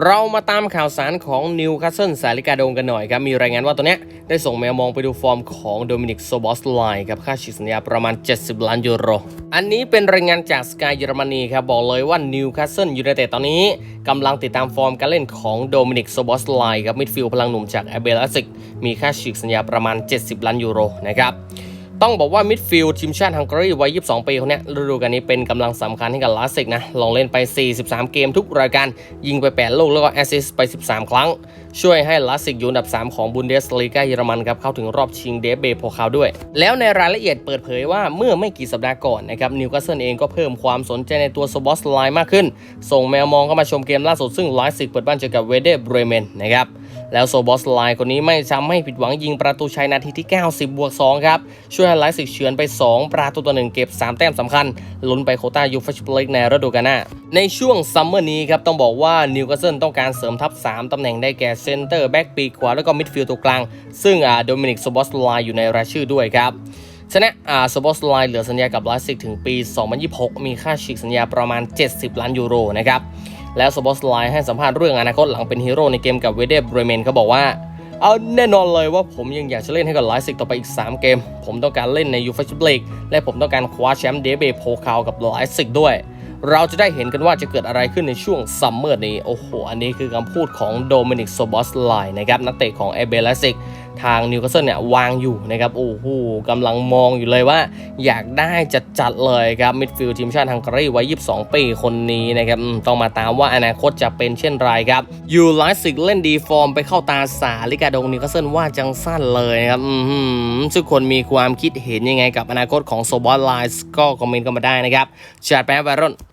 เรามาตามข่าวสารของนิวคาสเซิลสาลิกาโดงกันหน่อยครับ มีรายงานว่าตัวเนี้ยได้ส่งแมวมองไปดูฟอร์มของโดมินิกโซบอสไลน์ครับ ค่าฉีกสัญญาประมาณ 70 ล้านยูโร อันนี้เป็นรายงานจากสกายเยอรมนีครับ บอกเลยว่านิวคาสเซิลยูไนเต็ดตอนนี้กำลังติดตามฟอร์มการเล่นของโดมินิกโซบอสไลน์ครับมิดฟิลด์พลังหนุ่มจากแอเบลสิกมีค่าฉีกสัญญาประมาณ 70 ล้านยูโรนะครับ ต้องบอกว่ามิดฟิลด์ทีมชาติฮังการีวัย 22 ปีคนเนี้ยฤดูกาลนี้เป็นกำลังสำคัญให้กับลาสิกนะลองเล่นไป 43 เกมทุกรายการ ยิงไป 8 ลูกแล้วก็แอสซิสต์ไป 13 ครั้ง ช่วยให้ลาสิกอยู่อันดับ 3 ของบุนเดสลีกาเยอรมันครับ เข้าถึงรอบชิงเดฟเบโพคาด้วย แล้วในรายละเอียดเปิดเผยว่าเมื่อไม่กี่สัปดาห์ก่อนนะครับนิวคาสเซิลเองก็เพิ่มความสนใจในตัวสบอสไลน์มากขึ้น ส่งแมวมองเข้ามาชมเกมล่าสุดซึ่งลาสสิกเปิดบ้านเจอกับเวเดเบรเมนนะครับ แล้วโซบอสไลน์คนนี้ไม่ทำให้ผิดหวังยิงประตูชัยนาทีที่ 90 บวก 2 ครับ ช่วยให้ไลฟ์สิกเฉือนไป 2 ประตูต่อหนึ่งเก็บ 3 แต้มสำคัญ ลุ้นไปโคต้ายูฟ่าแชมเปี้ยนลีกในฤดูกาลหน้า ในช่วงซัมเมอร์นี้ครับ ต้องบอกว่านิวคาสเซิลต้องการเสริมทัพ 3 ตำแหน่งได้แก่เซนเตอร์แบ็กปีกขวาแล้วก็มิดฟิลด์ตัวกลาง ซึ่งอ่าโดมินิกโซบอสไลน์อยู่ในรายชื่อด้วยครับชนะอาสบอสไลน์เหลือสัญญากับไลฟ์สิกถึงปี 2026 มีค่าฉีกสัญญาประมาณ 70 ล้านยูโรนะครับ แล้วสบอสไลน์ให้สัมภาษณ์เรื่องอนาคตหลังเป็นฮีโร่ในเกมกับเวเดเบรเมนเขาบอกว่า เอาแน่นอนเลยว่าผมยังอยากจะเล่นให้กับไลฟ์สิกต่อไปอีก 3 เกม ผมต้องการเล่นในยูฟ่าชมเปี้ยนลีกและผมต้องการคว้าแชมป์เดเบโพคาวกับไลฟ์สิกด้วย เราจะได้เห็นกันว่าจะเกิดอะไรขึ้นในช่วงซัมเมอร์นี้ โอ้โห อันนี้คือคำพูดของโดมินิกโซบอสไลน์นะครับนักเตะของเอเบลสิก ทางนิวคาสเซิลเนี่ยวางอยู่นะครับโอ้โหกำลังมองอยู่เลยว่า อยากได้จะจัดเลยครับมิดฟิลด์ทีมชาติฮังการีวัย 22 ปีคนนี้นะครับต้องมาตามว่าอนาคตจะเป็นเช่นไรครับยูไลซิกเล่นดีฟอร์มไปเข้าตาสาลิกาดงนิวคาสเซิลว่าจังสั้นเลยนะครับทุกคนมีความคิดเห็นยังไงกับอนาคตของโซบอลไลน์ก็คอมเมนต์กันมาได้นะครับจัดไปครับไบรอน